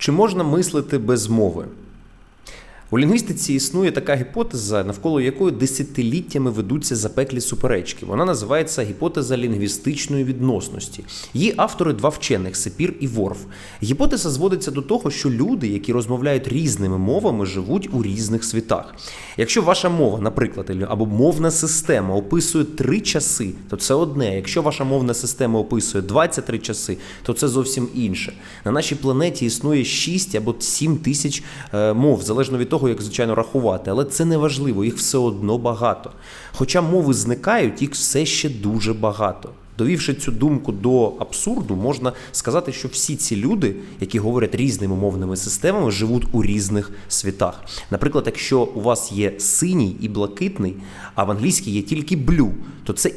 Чи можна мислити без мови? У лінгвістиці існує така гіпотеза, навколо якої десятиліттями ведуться запеклі суперечки. Вона називається гіпотеза лінгвістичної відносності. Її автори два вчених Сепір і Ворф. Гіпотеза зводиться до того, що люди, які розмовляють різними мовами, живуть у різних світах. Якщо ваша мова, наприклад, або мовна система описує три часи, то це одне. Якщо ваша мовна система описує 23 часи, то це зовсім інше. На нашій планеті існує 6 або 7 тисяч е, мов, залежно від того, як звичайно рахувати, але це не важливо, їх все одно багато. Хоча мови зникають, їх все ще дуже багато. Довівши цю думку до абсурду, можна сказати, що всі ці люди, які говорять різними мовними системами, живуть у різних світах. Наприклад, якщо у вас є синій і блакитний, а в англійській є тільки блю, то це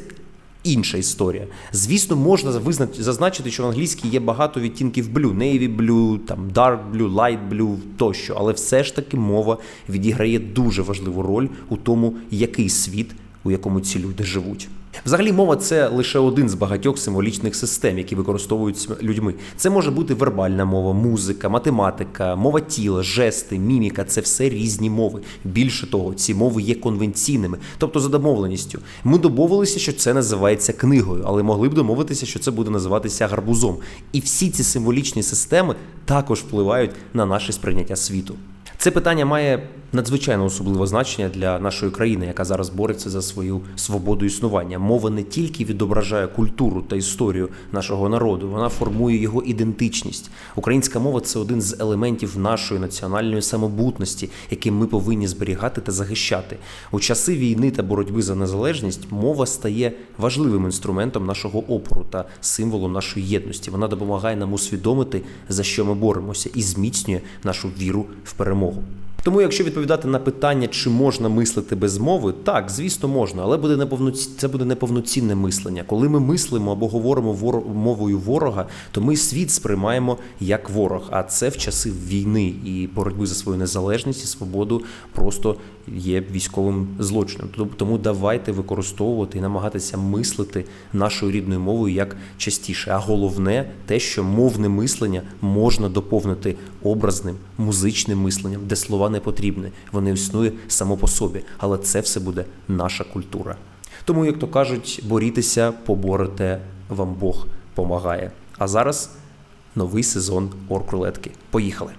інша історія. Звісно, можна визнати, зазначити, що в англійській є багато відтінків блю, navy blue, там dark blue, light blue тощо, але все ж таки мова відіграє дуже важливу роль у тому, який світ, у якому ці люди живуть. Взагалі, мова це лише один з багатьох символічних систем, які використовуються людьми. Це може бути вербальна мова, музика, математика, мова тіла, жести, міміка це все різні мови. Більше того, ці мови є конвенційними, тобто за домовленістю. Ми домовилися, що це називається книгою, але могли б домовитися, що це буде називатися гарбузом. І всі ці символічні системи також впливають на наше сприйняття світу. Це питання має надзвичайно особливе значення для нашої країни, яка зараз бореться за свою свободу існування. Мова не тільки відображає культуру та історію нашого народу, вона формує його ідентичність. Українська мова це один з елементів нашої національної самобутності, який ми повинні зберігати та захищати. У часи війни та боротьби за незалежність мова стає важливим інструментом нашого опору та символом нашої єдності. Вона допомагає нам усвідомити, за що ми боремося, і зміцнює нашу віру в перемогу. Тому, якщо відповідати на питання, чи можна мислити без мови, так, звісно, можна, але буде неповноці... це буде неповноцінне мислення. Коли ми мислимо або говоримо вор... мовою ворога, то ми світ сприймаємо як ворог. А це в часи війни і боротьби за свою незалежність і свободу просто є військовим злочином. Тому давайте використовувати і намагатися мислити нашою рідною мовою як частіше. А головне те, що мовне мислення можна доповнити образним музичним мисленням, де слова не потрібні. Вони існує само по собі, але це все буде наша культура. Тому, як то кажуть, борітеся, поборете, вам Бог помагає. А зараз новий сезон оркрулетки. Поїхали!